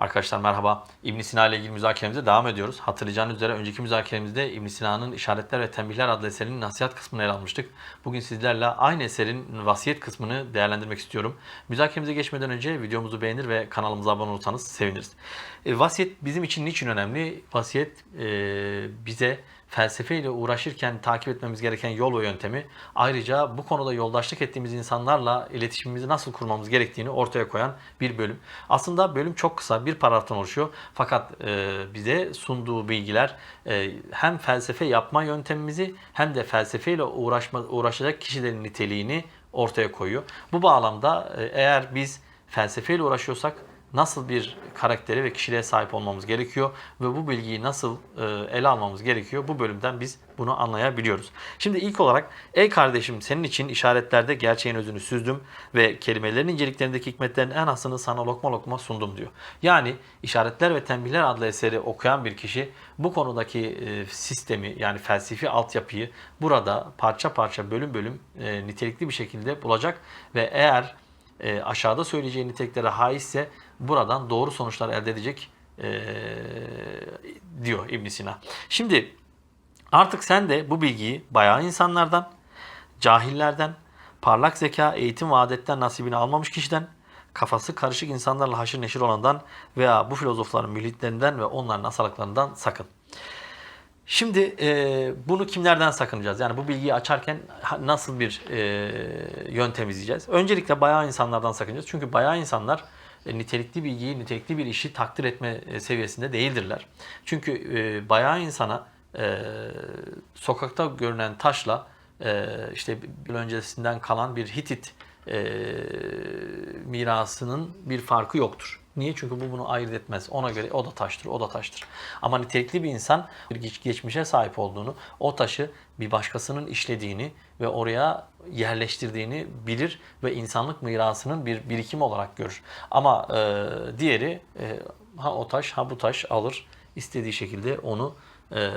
Arkadaşlar merhaba. İbn Sina ile ilgili müzakeremize devam ediyoruz. Hatırlayacağınız üzere önceki müzakeremizde İbn Sina'nın İşaretler ve Tembihler adlı eserinin nasihat kısmını ele almıştık. Bugün sizlerle aynı eserin vasiyet kısmını değerlendirmek istiyorum. Müzakeremize geçmeden önce videomuzu beğenir ve kanalımıza abone olursanız seviniriz. E, vasiyet bizim için niçin önemli? Vasiyet e, bize felsefeyle uğraşırken takip etmemiz gereken yol ve yöntemi ayrıca bu konuda yoldaşlık ettiğimiz insanlarla iletişimimizi nasıl kurmamız gerektiğini ortaya koyan bir bölüm. Aslında bölüm çok kısa bir paragraftan oluşuyor fakat e, bize sunduğu bilgiler e, hem felsefe yapma yöntemimizi hem de felsefeyle uğraşma, uğraşacak kişilerin niteliğini ortaya koyuyor. Bu bağlamda e, eğer biz felsefeyle uğraşıyorsak nasıl bir karaktere ve kişiliğe sahip olmamız gerekiyor ve bu bilgiyi nasıl e, ele almamız gerekiyor bu bölümden biz bunu anlayabiliyoruz. Şimdi ilk olarak ey kardeşim senin için işaretlerde gerçeğin özünü süzdüm ve kelimelerin inceliklerindeki hikmetlerin en asını sana lokma lokma sundum diyor. Yani işaretler ve tembihler adlı eseri okuyan bir kişi bu konudaki e, sistemi yani felsefi altyapıyı burada parça parça bölüm bölüm e, nitelikli bir şekilde bulacak ve eğer aşağıda söyleyeceği niteliklere haizse buradan doğru sonuçlar elde edecek e, diyor ibn Sina. Şimdi artık sen de bu bilgiyi bayağı insanlardan, cahillerden, parlak zeka, eğitim ve adetten nasibini almamış kişiden, kafası karışık insanlarla haşır neşir olandan veya bu filozofların mühitlerinden ve onların asalıklarından sakın. Şimdi e, bunu kimlerden sakınacağız? Yani bu bilgiyi açarken nasıl bir e, yöntem izleyeceğiz? Öncelikle bayağı insanlardan sakınacağız. Çünkü bayağı insanlar nitelikli bilgiyi, nitelikli bir işi takdir etme e, seviyesinde değildirler. Çünkü e, bayağı insana e, sokakta görünen taşla e, işte bir öncesinden kalan bir Hitit e, mirasının bir farkı yoktur. Niye? Çünkü bu bunu ayırt etmez. Ona göre o da taştır, o da taştır. Ama nitelikli bir insan bir geç- geçmişe sahip olduğunu, o taşı bir başkasının işlediğini ve oraya yerleştirdiğini bilir ve insanlık mirasının bir birikim olarak görür. Ama e, diğeri e, ha o taş ha bu taş alır istediği şekilde onu e,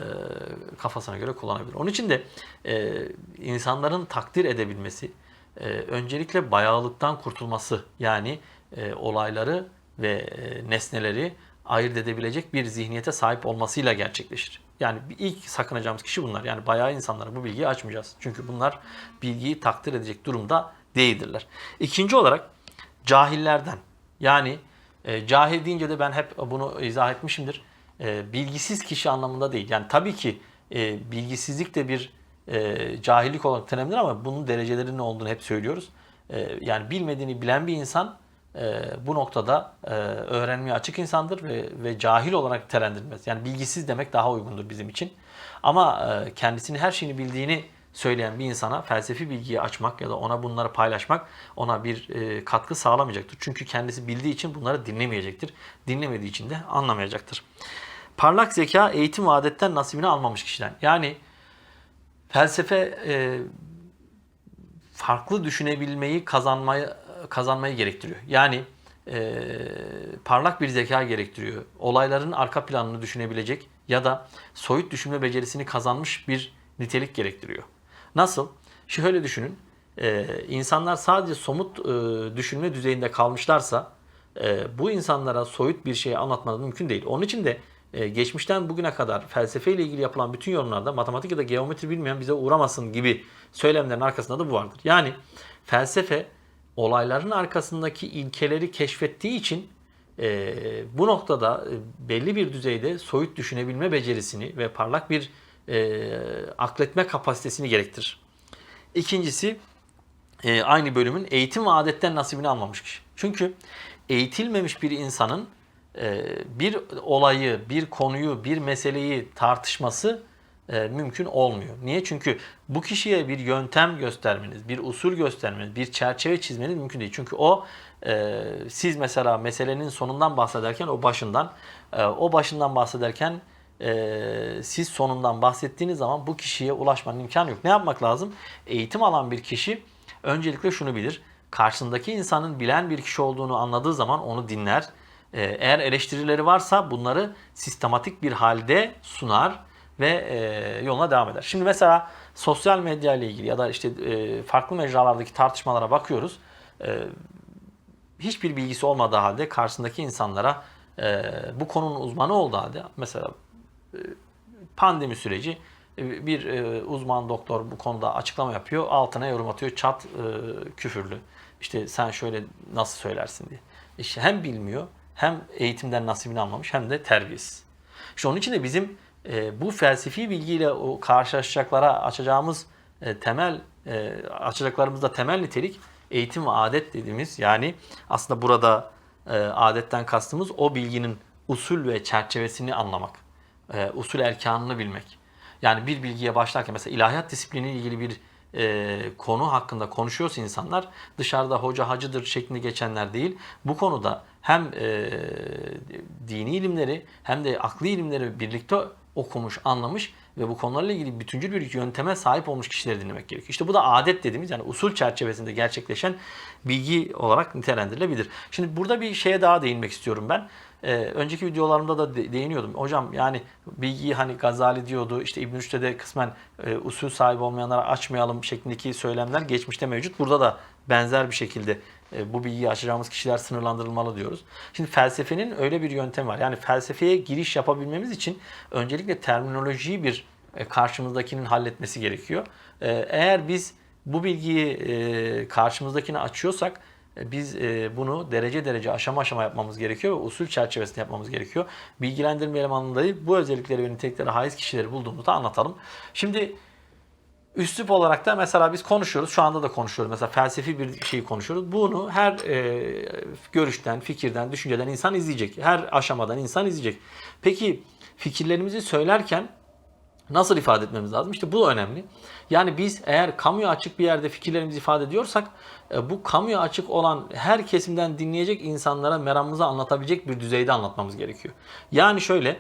kafasına göre kullanabilir. Onun için de e, insanların takdir edebilmesi, e, öncelikle bayağılıktan kurtulması yani e, olayları ve e, nesneleri ayırt edebilecek bir zihniyete sahip olmasıyla gerçekleşir. Yani ilk sakınacağımız kişi bunlar. Yani bayağı insanlara bu bilgiyi açmayacağız. Çünkü bunlar bilgiyi takdir edecek durumda değildirler. İkinci olarak cahillerden yani e, cahil deyince de ben hep bunu izah etmişimdir. E, bilgisiz kişi anlamında değil. Yani tabii ki e, bilgisizlik de bir e, cahillik olarak tanımlanır ama bunun derecelerinin olduğunu hep söylüyoruz. E, yani bilmediğini bilen bir insan e, bu noktada e, öğrenmeye açık insandır ve, ve cahil olarak telendirilmez. Yani bilgisiz demek daha uygundur bizim için. Ama e, kendisini her şeyini bildiğini söyleyen bir insana felsefi bilgiyi açmak ya da ona bunları paylaşmak ona bir e, katkı sağlamayacaktır. Çünkü kendisi bildiği için bunları dinlemeyecektir. Dinlemediği için de anlamayacaktır. Parlak zeka eğitim adetten nasibini almamış kişiden. Yani felsefe e, farklı düşünebilmeyi kazanmayı kazanmayı gerektiriyor. Yani e, parlak bir zeka gerektiriyor. Olayların arka planını düşünebilecek ya da soyut düşünme becerisini kazanmış bir nitelik gerektiriyor. Nasıl? Şöyle düşünün. E, insanlar sadece somut e, düşünme düzeyinde kalmışlarsa e, bu insanlara soyut bir şey anlatmanız mümkün değil. Onun için de geçmişten bugüne kadar felsefeyle ilgili yapılan bütün yorumlarda matematik ya da geometri bilmeyen bize uğramasın gibi söylemlerin arkasında da bu vardır. Yani felsefe olayların arkasındaki ilkeleri keşfettiği için e, bu noktada e, belli bir düzeyde soyut düşünebilme becerisini ve parlak bir e, akletme kapasitesini gerektirir. İkincisi e, aynı bölümün eğitim ve adetten nasibini almamış kişi. Çünkü eğitilmemiş bir insanın e, bir olayı, bir konuyu, bir meseleyi tartışması e, mümkün olmuyor. Niye? Çünkü bu kişiye bir yöntem göstermeniz, bir usul göstermeniz, bir çerçeve çizmeniz mümkün değil. Çünkü o e, siz mesela meselenin sonundan bahsederken o başından, e, o başından bahsederken e, siz sonundan bahsettiğiniz zaman bu kişiye ulaşmanın imkanı yok. Ne yapmak lazım? Eğitim alan bir kişi öncelikle şunu bilir. Karşısındaki insanın bilen bir kişi olduğunu anladığı zaman onu dinler. E, eğer eleştirileri varsa bunları sistematik bir halde sunar ve e, yoluna devam eder. Şimdi mesela sosyal medya ile ilgili ya da işte e, farklı mecralardaki tartışmalara bakıyoruz. E, hiçbir bilgisi olmadığı halde karşısındaki insanlara e, bu konunun uzmanı olduğu halde mesela e, pandemi süreci e, bir e, uzman doktor bu konuda açıklama yapıyor. Altına yorum atıyor. Çat e, küfürlü. İşte sen şöyle nasıl söylersin diye. İşte hem bilmiyor hem eğitimden nasibini almamış hem de terbiyesiz. İşte onun için de bizim e, bu felsefi bilgiyle o karşılaşacaklara açacağımız e, temel e, açacaklarımızda temel nitelik eğitim ve adet dediğimiz yani aslında burada e, adetten kastımız o bilginin usul ve çerçevesini anlamak. E, usul erkanını bilmek. Yani bir bilgiye başlarken mesela ilahiyat disipliniyle ilgili bir e, konu hakkında konuşuyorsa insanlar dışarıda hoca hacıdır şeklinde geçenler değil. Bu konuda hem e, dini ilimleri hem de akli ilimleri birlikte okumuş, anlamış ve bu konularla ilgili bütüncül bir yönteme sahip olmuş kişileri dinlemek gerekiyor. İşte bu da adet dediğimiz yani usul çerçevesinde gerçekleşen bilgi olarak nitelendirilebilir. Şimdi burada bir şeye daha değinmek istiyorum ben. Ee, önceki videolarımda da de- değiniyordum. Hocam yani bilgiyi hani Gazali diyordu, işte İbn Rüşd'e de kısmen e, usul sahibi olmayanlara açmayalım şeklindeki söylemler geçmişte mevcut. Burada da benzer bir şekilde bu bilgiyi açacağımız kişiler sınırlandırılmalı diyoruz. Şimdi felsefenin öyle bir yöntemi var. Yani felsefeye giriş yapabilmemiz için öncelikle terminolojiyi bir e, karşımızdakinin halletmesi gerekiyor. E, Eğer biz bu bilgiyi e, karşımızdakine açıyorsak e, biz e, bunu derece derece aşama aşama yapmamız gerekiyor ve usul çerçevesinde yapmamız gerekiyor. Bilgilendirme elemanındayı bu özellikleri ve niteliklere haiz kişileri bulduğumuzda anlatalım. Şimdi Üslup olarak da mesela biz konuşuyoruz. Şu anda da konuşuyoruz. Mesela felsefi bir şeyi konuşuyoruz. Bunu her e, görüşten, fikirden, düşünceden insan izleyecek. Her aşamadan insan izleyecek. Peki fikirlerimizi söylerken nasıl ifade etmemiz lazım? İşte bu önemli. Yani biz eğer kamuya açık bir yerde fikirlerimizi ifade ediyorsak e, bu kamuya açık olan her kesimden dinleyecek insanlara meramımızı anlatabilecek bir düzeyde anlatmamız gerekiyor. Yani şöyle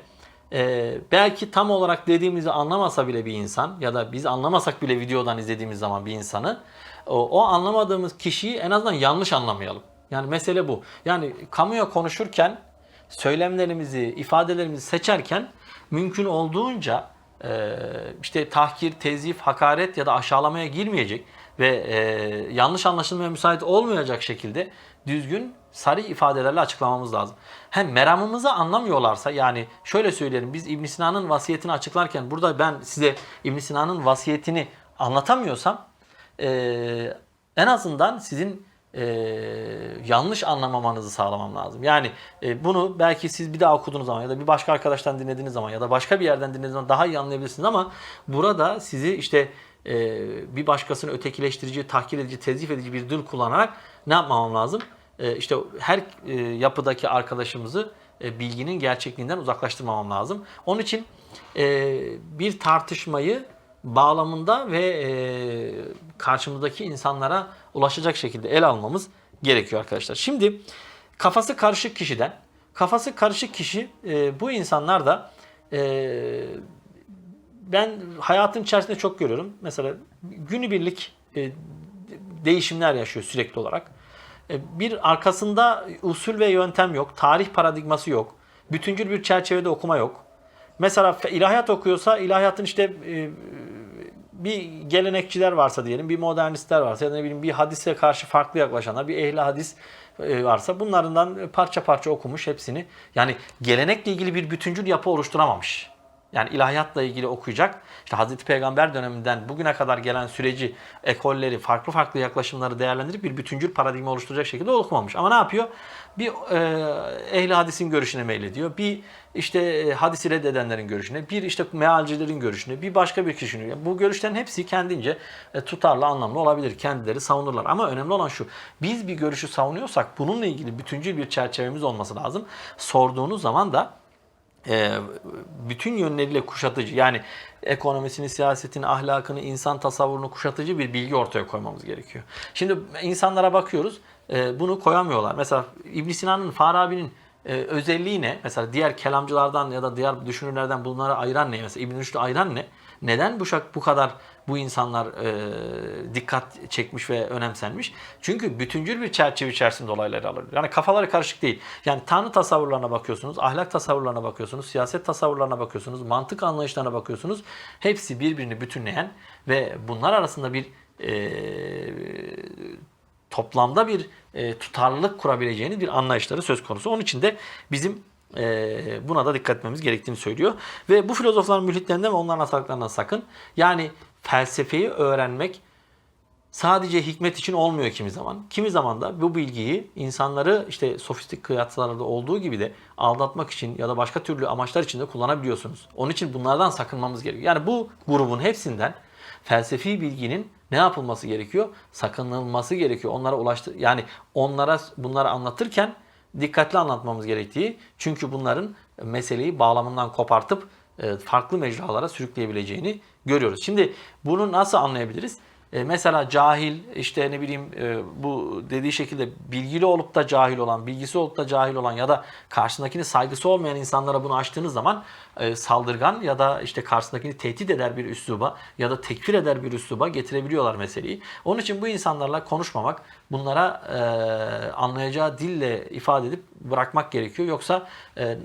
ee, belki tam olarak dediğimizi anlamasa bile bir insan ya da biz anlamasak bile videodan izlediğimiz zaman bir insanı o, o anlamadığımız kişiyi en azından yanlış anlamayalım. Yani mesele bu. Yani kamuya konuşurken söylemlerimizi, ifadelerimizi seçerken mümkün olduğunca e, işte tahkir, tezif, hakaret ya da aşağılamaya girmeyecek ve e, yanlış anlaşılmaya müsait olmayacak şekilde düzgün sarı ifadelerle açıklamamız lazım. Hem meramımızı anlamıyorlarsa yani şöyle söyleyelim biz İbn Sina'nın vasiyetini açıklarken burada ben size İbn Sina'nın vasiyetini anlatamıyorsam e, en azından sizin e, yanlış anlamamanızı sağlamam lazım. Yani e, bunu belki siz bir daha okuduğunuz zaman ya da bir başka arkadaştan dinlediğiniz zaman ya da başka bir yerden dinlediğiniz zaman daha iyi anlayabilirsiniz ama burada sizi işte e, bir başkasını ötekileştirici, tahkir edici, tezif edici bir dil kullanarak ne yapmamam lazım? E, işte her e, yapıdaki arkadaşımızı e, bilginin gerçekliğinden uzaklaştırmamam lazım. Onun için e, bir tartışmayı bağlamında ve karşımızdaki insanlara ulaşacak şekilde ele almamız gerekiyor arkadaşlar. Şimdi kafası karışık kişiden, kafası karışık kişi bu insanlar da ben hayatın içerisinde çok görüyorum. Mesela günübirlik değişimler yaşıyor sürekli olarak. E, bir arkasında usul ve yöntem yok. Tarih paradigması yok. Bütüncül bir çerçevede okuma yok. Mesela ilahiyat okuyorsa ilahiyatın işte e, bir gelenekçiler varsa diyelim, bir modernistler varsa ya da ne bileyim bir hadise karşı farklı yaklaşanlar, bir ehli hadis e, varsa bunlardan parça parça okumuş hepsini. Yani gelenekle ilgili bir bütüncül yapı oluşturamamış. Yani ilahiyatla ilgili okuyacak. İşte Hazreti Peygamber döneminden bugüne kadar gelen süreci, ekolleri, farklı farklı yaklaşımları değerlendirip bir bütüncül paradigma oluşturacak şekilde okumamış. Ama ne yapıyor? Bir e, ehli hadisin görüşüne meylediyor. Bir işte e, hadisi reddedenlerin görüşüne, bir işte mealcilerin görüşüne, bir başka bir kişinin. Yani bu görüşlerin hepsi kendince e, tutarlı, anlamlı olabilir. Kendileri savunurlar. Ama önemli olan şu. Biz bir görüşü savunuyorsak bununla ilgili bütüncül bir çerçevemiz olması lazım. Sorduğunuz zaman da e, bütün yönleriyle kuşatıcı yani ekonomisini, siyasetini, ahlakını, insan tasavvurunu kuşatıcı bir bilgi ortaya koymamız gerekiyor. Şimdi insanlara bakıyoruz e, bunu koyamıyorlar. Mesela İbn Sina'nın, Farabi'nin e, özelliği ne? Mesela diğer kelamcılardan ya da diğer düşünürlerden bunları ayıran ne? Mesela İbn Rüşd'ü ayıran ne? Neden bu şak bu kadar bu insanlar e, dikkat çekmiş ve önemsenmiş? Çünkü bütüncül bir çerçeve içerisinde olayları alır. Yani kafaları karışık değil. Yani tanrı tasavvurlarına bakıyorsunuz, ahlak tasavvurlarına bakıyorsunuz, siyaset tasavvurlarına bakıyorsunuz, mantık anlayışlarına bakıyorsunuz. Hepsi birbirini bütünleyen ve bunlar arasında bir e, toplamda bir e, tutarlılık kurabileceğiniz bir anlayışları söz konusu. Onun için de bizim e, buna da dikkat etmemiz gerektiğini söylüyor. Ve bu filozofların mülhitlerinden ve onların hastalıklarından sakın. Yani felsefeyi öğrenmek sadece hikmet için olmuyor kimi zaman. Kimi zaman da bu bilgiyi insanları işte sofistik kıyaslarda olduğu gibi de aldatmak için ya da başka türlü amaçlar için de kullanabiliyorsunuz. Onun için bunlardan sakınmamız gerekiyor. Yani bu grubun hepsinden felsefi bilginin ne yapılması gerekiyor? Sakınılması gerekiyor. Onlara ulaştı yani onlara bunları anlatırken dikkatli anlatmamız gerektiği. Çünkü bunların meseleyi bağlamından kopartıp farklı mecralara sürükleyebileceğini görüyoruz. Şimdi bunu nasıl anlayabiliriz? E, mesela cahil işte ne bileyim e, bu dediği şekilde bilgili olup da cahil olan, bilgisi olup da cahil olan ya da karşısındakini saygısı olmayan insanlara bunu açtığınız zaman e, saldırgan ya da işte karşısındakini tehdit eder bir üsluba ya da tekfir eder bir üsluba getirebiliyorlar meseleyi. Onun için bu insanlarla konuşmamak, bunlara e, anlayacağı dille ifade edip bırakmak gerekiyor. Yoksa e, e,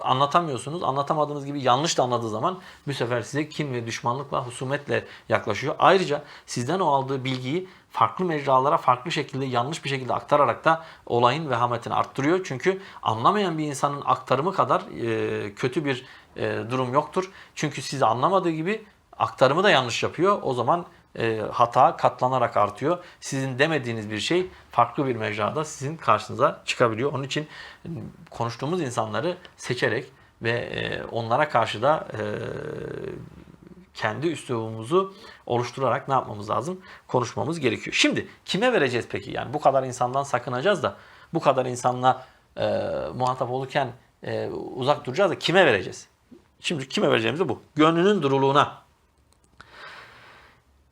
anlatamıyorsunuz. Anlatamadığınız gibi yanlış da anladığı zaman bu sefer size kin ve düşmanlıkla, husumetle yaklaşıyor. Ayrıca sizden o aldığı bilgiyi farklı mecralara farklı şekilde yanlış bir şekilde aktararak da olayın vehametini arttırıyor. Çünkü anlamayan bir insanın aktarımı kadar e, kötü bir e, durum yoktur. Çünkü sizi anlamadığı gibi aktarımı da yanlış yapıyor. O zaman e, hata katlanarak artıyor. Sizin demediğiniz bir şey farklı bir mecrada sizin karşınıza çıkabiliyor. Onun için konuştuğumuz insanları seçerek ve e, onlara karşı da e, kendi üslubumuzu oluşturarak ne yapmamız lazım? Konuşmamız gerekiyor. Şimdi kime vereceğiz peki? Yani bu kadar insandan sakınacağız da bu kadar insanla e, muhatap olurken e, uzak duracağız da kime vereceğiz? Şimdi kime vereceğimiz de bu. Gönlünün duruluğuna,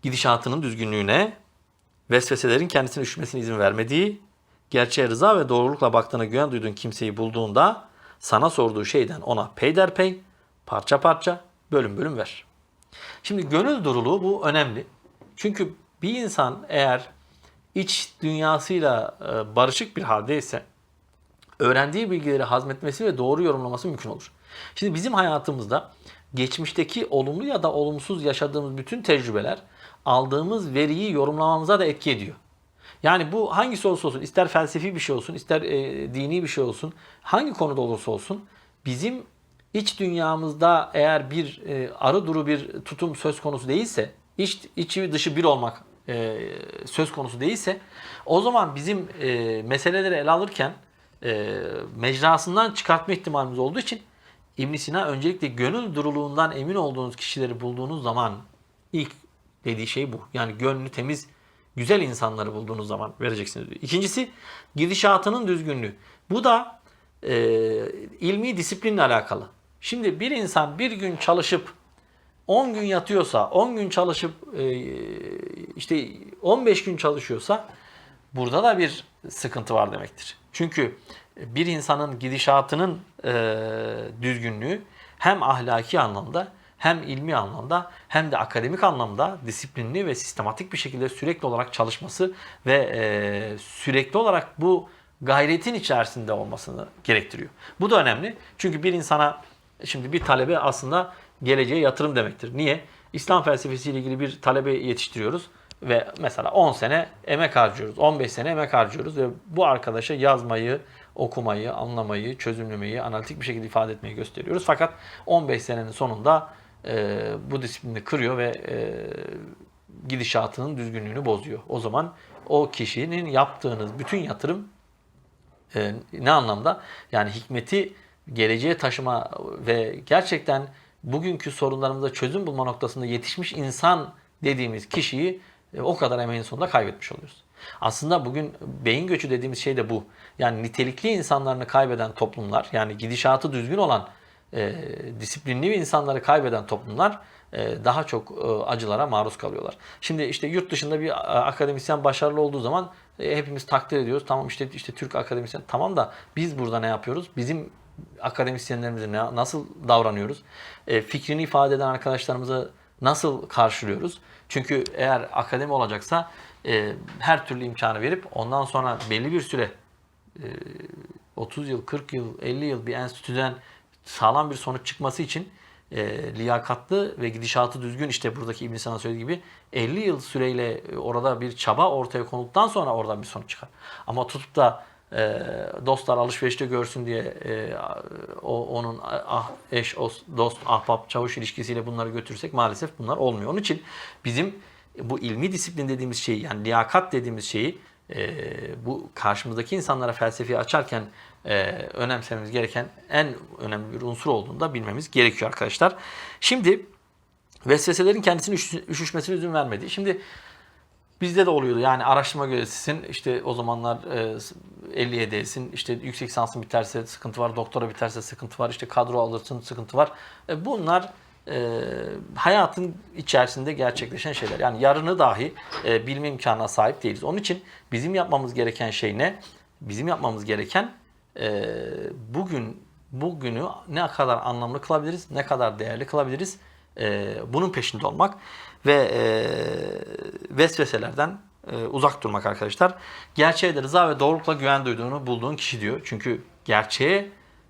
gidişatının düzgünlüğüne, vesveselerin kendisine üşümesine izin vermediği, gerçeğe rıza ve doğrulukla baktığına güven duyduğun kimseyi bulduğunda sana sorduğu şeyden ona peyderpey, parça parça, bölüm bölüm ver. Şimdi gönül duruluğu bu önemli. Çünkü bir insan eğer iç dünyasıyla e, barışık bir haldeyse öğrendiği bilgileri hazmetmesi ve doğru yorumlaması mümkün olur. Şimdi bizim hayatımızda geçmişteki olumlu ya da olumsuz yaşadığımız bütün tecrübeler aldığımız veriyi yorumlamamıza da etki ediyor. Yani bu hangisi olursa olsun, ister felsefi bir şey olsun, ister e, dini bir şey olsun, hangi konuda olursa olsun bizim iç dünyamızda eğer bir e, arı duru bir tutum söz konusu değilse, iç, içi dışı bir olmak e, söz konusu değilse, o zaman bizim e, meseleleri ele alırken e, mecrasından çıkartma ihtimalimiz olduğu için ibn Sina öncelikle gönül duruluğundan emin olduğunuz kişileri bulduğunuz zaman ilk dediği şey bu. Yani gönlü temiz, güzel insanları bulduğunuz zaman vereceksiniz diyor. İkincisi gidişatının düzgünlüğü. Bu da e, ilmi disiplinle alakalı. Şimdi bir insan bir gün çalışıp 10 gün yatıyorsa, 10 gün çalışıp e, işte 15 gün çalışıyorsa burada da bir sıkıntı var demektir. Çünkü bir insanın gidişatının e, düzgünlüğü hem ahlaki anlamda hem ilmi anlamda hem de akademik anlamda disiplinli ve sistematik bir şekilde sürekli olarak çalışması ve e, sürekli olarak bu gayretin içerisinde olmasını gerektiriyor. Bu da önemli. Çünkü bir insana şimdi bir talebe aslında geleceğe yatırım demektir. Niye? İslam felsefesiyle ilgili bir talebe yetiştiriyoruz ve mesela 10 sene emek harcıyoruz, 15 sene emek harcıyoruz ve bu arkadaşa yazmayı, okumayı, anlamayı, çözümlemeyi, analitik bir şekilde ifade etmeyi gösteriyoruz. Fakat 15 senenin sonunda e, bu disiplini kırıyor ve e, gidişatının düzgünlüğünü bozuyor. O zaman o kişinin yaptığınız bütün yatırım e, ne anlamda? Yani hikmeti geleceğe taşıma ve gerçekten bugünkü sorunlarımıza çözüm bulma noktasında yetişmiş insan dediğimiz kişiyi e, o kadar emeğin sonunda kaybetmiş oluyoruz. Aslında bugün beyin göçü dediğimiz şey de bu. Yani nitelikli insanlarını kaybeden toplumlar, yani gidişatı düzgün olan e, disiplinli insanları kaybeden toplumlar e, daha çok e, acılara maruz kalıyorlar. Şimdi işte yurt dışında bir e, akademisyen başarılı olduğu zaman e, hepimiz takdir ediyoruz. Tamam işte işte Türk akademisyen tamam da biz burada ne yapıyoruz? Bizim akademisyenlerimize ne, nasıl davranıyoruz? E, fikrini ifade eden arkadaşlarımızı nasıl karşılıyoruz? Çünkü eğer akademi olacaksa e, her türlü imkanı verip ondan sonra belli bir süre e, 30 yıl, 40 yıl, 50 yıl bir enstitüden sağlam bir sonuç çıkması için e, liyakatlı ve gidişatı düzgün işte buradaki İbn Sina söylediği gibi 50 yıl süreyle orada bir çaba ortaya konulduktan sonra oradan bir sonuç çıkar. Ama tutup da e, dostlar alışverişte görsün diye e, o onun ah, eş, os- dost, ahbap, çavuş ilişkisiyle bunları götürürsek maalesef bunlar olmuyor. Onun için bizim bu ilmi disiplin dediğimiz şeyi yani liyakat dediğimiz şeyi e, bu karşımızdaki insanlara felsefeyi açarken e, önemsememiz gereken en önemli bir unsur olduğunu da bilmemiz gerekiyor arkadaşlar. Şimdi vesveselerin kendisini üşü- üşüşmesine izin vermedi. Şimdi Bizde de oluyordu yani araştırma görevlisisin işte o zamanlar e, 57'sin işte yüksek lisansın biterse sıkıntı var, doktora biterse sıkıntı var, işte kadro alırsın sıkıntı var. E, bunlar e, hayatın içerisinde gerçekleşen şeyler. Yani yarını dahi e, bilme imkanına sahip değiliz. Onun için bizim yapmamız gereken şey ne? Bizim yapmamız gereken e, bugün bugünü ne kadar anlamlı kılabiliriz, ne kadar değerli kılabiliriz e, bunun peşinde olmak ve e, vesveselerden e, uzak durmak arkadaşlar. Gerçeğe de rıza ve doğrulukla güven duyduğunu bulduğun kişi diyor. Çünkü gerçeğe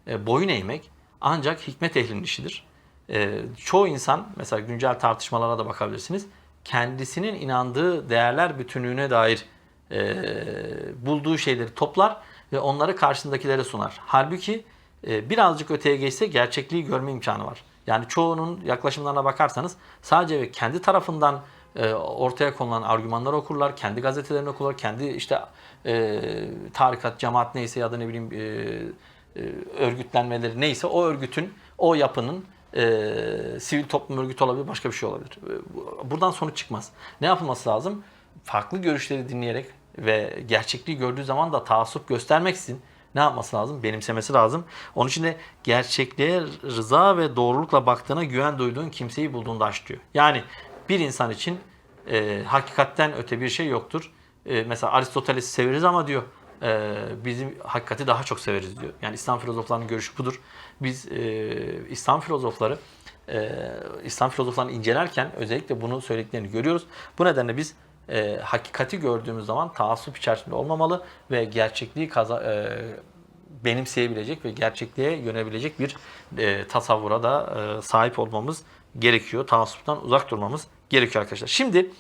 e, boyun eğmek ancak hikmet ehlinin işidir. E, çoğu insan mesela güncel tartışmalara da bakabilirsiniz. Kendisinin inandığı değerler bütünlüğüne dair e, bulduğu şeyleri toplar ve onları karşısındakilere sunar. Halbuki e, birazcık öteye geçse gerçekliği görme imkanı var. Yani çoğunun yaklaşımlarına bakarsanız sadece ve kendi tarafından e, ortaya konulan argümanları okurlar, kendi gazetelerini okurlar, kendi işte e, tarikat, cemaat neyse ya da ne bileyim e, e, örgütlenmeleri neyse o örgütün, o yapının e, sivil toplum örgütü olabilir, başka bir şey olabilir. E, bu- Buradan sonuç çıkmaz. Ne yapılması lazım? Farklı görüşleri dinleyerek ve gerçekliği gördüğü zaman da taassup göstermeksizin ne yapması lazım? Benimsemesi lazım. Onun için de gerçekliğe rıza ve doğrulukla baktığına güven duyduğun kimseyi bulduğunda aç diyor. Yani bir insan için e, hakikatten öte bir şey yoktur. E, mesela Aristoteles'i severiz ama diyor e, bizim hakikati daha çok severiz diyor. Yani İslam filozoflarının görüşü budur. Biz e, İslam filozofları e, İslam filozoflarını incelerken özellikle bunu söylediklerini görüyoruz. Bu nedenle biz e, hakikati gördüğümüz zaman taassup içerisinde olmamalı ve gerçekliği kaza, e, benimseyebilecek ve gerçekliğe yönelebilecek bir e, tasavvura da e, sahip olmamız gerekiyor. Taassuptan uzak durmamız gerekiyor arkadaşlar. Şimdi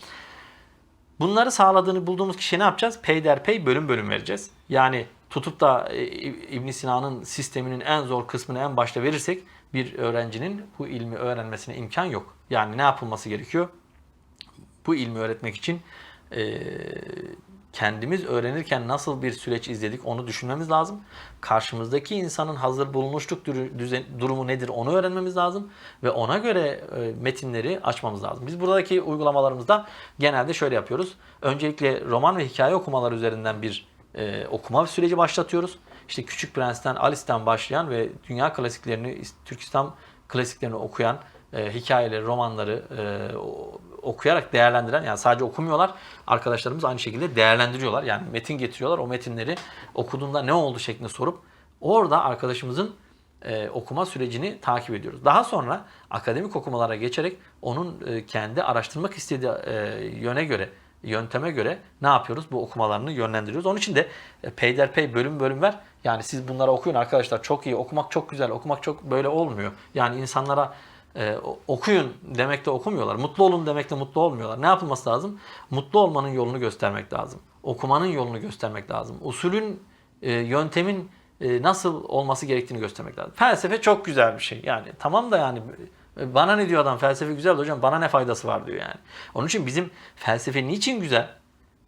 bunları sağladığını bulduğumuz kişiye ne yapacağız? Peyderpey bölüm bölüm vereceğiz. Yani tutup da e, İbn Sina'nın sisteminin en zor kısmını en başta verirsek bir öğrencinin bu ilmi öğrenmesine imkan yok. Yani ne yapılması gerekiyor? bu ilmi öğretmek için e, kendimiz öğrenirken nasıl bir süreç izledik onu düşünmemiz lazım. Karşımızdaki insanın hazır bulunuşluk düzen, durumu nedir onu öğrenmemiz lazım ve ona göre e, metinleri açmamız lazım. Biz buradaki uygulamalarımızda genelde şöyle yapıyoruz. Öncelikle roman ve hikaye okumalar üzerinden bir e, okuma süreci başlatıyoruz. İşte Küçük Prens'ten, Alice'den başlayan ve dünya klasiklerini, Türk İslam klasiklerini okuyan e, hikayeleri, romanları e, okuyarak değerlendiren yani sadece okumuyorlar. Arkadaşlarımız aynı şekilde değerlendiriyorlar. Yani metin getiriyorlar. O metinleri okuduğunda ne oldu şeklinde sorup orada arkadaşımızın e, okuma sürecini takip ediyoruz. Daha sonra akademik okumalara geçerek onun e, kendi araştırmak istediği e, yöne göre yönteme göre ne yapıyoruz? Bu okumalarını yönlendiriyoruz. Onun için de e, peyderpey bölüm bölüm ver. Yani siz bunları okuyun arkadaşlar. Çok iyi. Okumak çok güzel. Okumak çok böyle olmuyor. Yani insanlara e, okuyun demekle okumuyorlar. Mutlu olun demekle mutlu olmuyorlar. Ne yapılması lazım? Mutlu olmanın yolunu göstermek lazım. Okumanın yolunu göstermek lazım. Usulün, e, yöntemin e, nasıl olması gerektiğini göstermek lazım. Felsefe çok güzel bir şey. Yani tamam da yani e, bana ne diyor adam felsefe güzel de hocam bana ne faydası var diyor yani. Onun için bizim felsefe niçin güzel?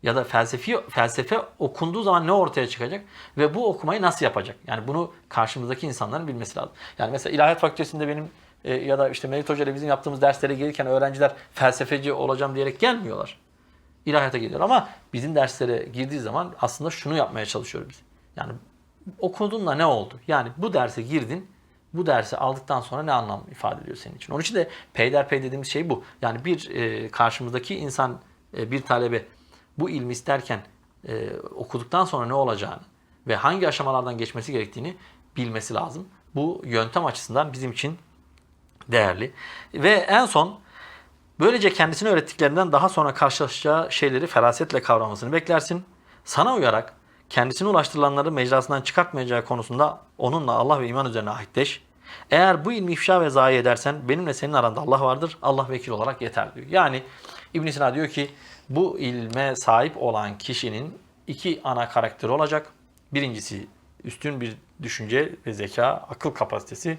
Ya da felsefi felsefe okunduğu zaman ne ortaya çıkacak ve bu okumayı nasıl yapacak? Yani bunu karşımızdaki insanların bilmesi lazım. Yani mesela İlahiyat Fakültesi'nde benim e, ya da işte Mevlüt Hoca ile bizim yaptığımız derslere gelirken öğrenciler felsefeci olacağım diyerek gelmiyorlar. İlahiyata geliyor ama bizim derslere girdiği zaman aslında şunu yapmaya çalışıyoruz biz. Yani okuduğunda ne oldu? Yani bu derse girdin, bu dersi aldıktan sonra ne anlam ifade ediyor senin için? Onun için de peyderpey dediğimiz şey bu. Yani bir e, karşımızdaki insan, e, bir talebe bu ilmi isterken e, okuduktan sonra ne olacağını ve hangi aşamalardan geçmesi gerektiğini bilmesi lazım. Bu yöntem açısından bizim için değerli. Ve en son böylece kendisine öğrettiklerinden daha sonra karşılaşacağı şeyleri ferasetle kavramasını beklersin. Sana uyarak kendisine ulaştırılanları mecrasından çıkartmayacağı konusunda onunla Allah ve iman üzerine ahitleş. Eğer bu ilmi ifşa ve zayi edersen benimle senin aranda Allah vardır. Allah vekil olarak yeter diyor. Yani İbn Sina diyor ki bu ilme sahip olan kişinin iki ana karakteri olacak. Birincisi üstün bir düşünce ve zeka, akıl kapasitesi.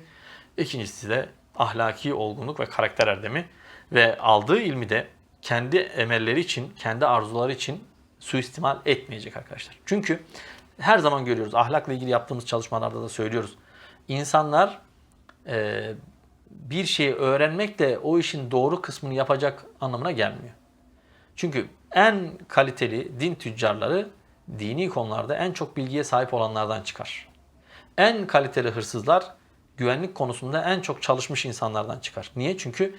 İkincisi de ahlaki olgunluk ve karakter erdemi. Ve aldığı ilmi de kendi emelleri için, kendi arzuları için suistimal etmeyecek arkadaşlar. Çünkü her zaman görüyoruz, ahlakla ilgili yaptığımız çalışmalarda da söylüyoruz. İnsanlar e, bir şeyi öğrenmek de o işin doğru kısmını yapacak anlamına gelmiyor. Çünkü en kaliteli din tüccarları dini konularda en çok bilgiye sahip olanlardan çıkar. En kaliteli hırsızlar güvenlik konusunda en çok çalışmış insanlardan çıkar. Niye? Çünkü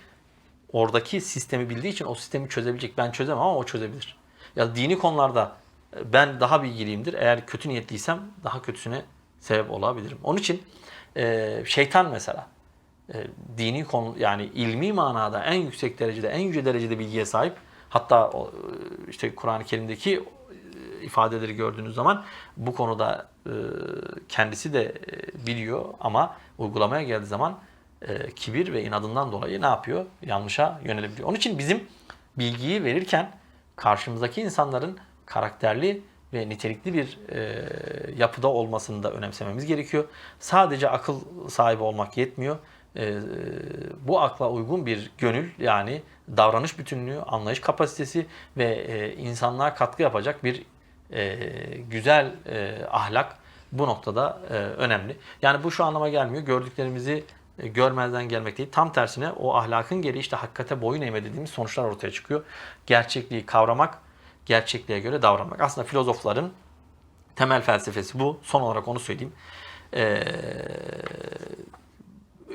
oradaki sistemi bildiği için o sistemi çözebilecek. Ben çözemem ama o çözebilir. Ya dini konularda e, ben daha bilgiliyimdir. Eğer kötü niyetliysem daha kötüsüne sebep olabilirim. Onun için e, şeytan mesela e, dini konu yani ilmi manada en yüksek derecede, en yüce derecede bilgiye sahip. Hatta işte Kur'an-ı Kerim'deki ifadeleri gördüğünüz zaman bu konuda e, kendisi de e, biliyor ama uygulamaya geldiği zaman e, kibir ve inadından dolayı ne yapıyor? Yanlışa yönelebiliyor. Onun için bizim bilgiyi verirken karşımızdaki insanların karakterli ve nitelikli bir yapıda olmasını da önemsememiz gerekiyor. Sadece akıl sahibi olmak yetmiyor. E, bu akla uygun bir gönül yani davranış bütünlüğü, anlayış kapasitesi ve e, insanlığa katkı yapacak bir e, güzel e, ahlak bu noktada e, önemli. Yani bu şu anlama gelmiyor. Gördüklerimizi e, görmezden gelmek değil. Tam tersine o ahlakın gereği işte hakikate boyun eğme dediğimiz sonuçlar ortaya çıkıyor. Gerçekliği kavramak, gerçekliğe göre davranmak. Aslında filozofların temel felsefesi bu. Son olarak onu söyleyeyim. Ee,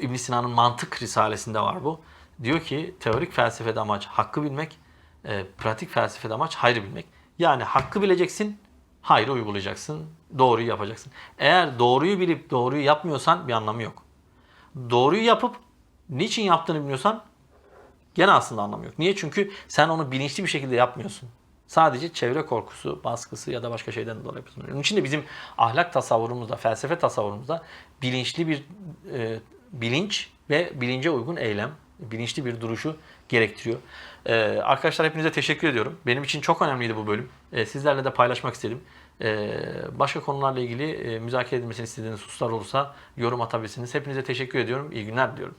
ibn Sina'nın mantık risalesinde var bu. Diyor ki teorik felsefede amaç hakkı bilmek, e, pratik felsefede amaç hayrı bilmek. Yani hakkı bileceksin, hayrı uygulayacaksın, doğruyu yapacaksın. Eğer doğruyu bilip doğruyu yapmıyorsan bir anlamı yok. Doğruyu yapıp niçin yaptığını bilmiyorsan gene aslında anlamı yok. Niye? Çünkü sen onu bilinçli bir şekilde yapmıyorsun. Sadece çevre korkusu, baskısı ya da başka şeyden dolayı yapıyorsun. Onun için de bizim ahlak tasavvurumuzda, felsefe tasavvurumuzda bilinçli bir e, bilinç ve bilince uygun eylem, bilinçli bir duruşu gerektiriyor. E, arkadaşlar hepinize teşekkür ediyorum. Benim için çok önemliydi bu bölüm. E, sizlerle de paylaşmak istedim. E, başka konularla ilgili e, müzakere edilmesini istediğiniz hususlar olursa yorum atabilirsiniz. Hepinize teşekkür ediyorum. İyi günler diliyorum.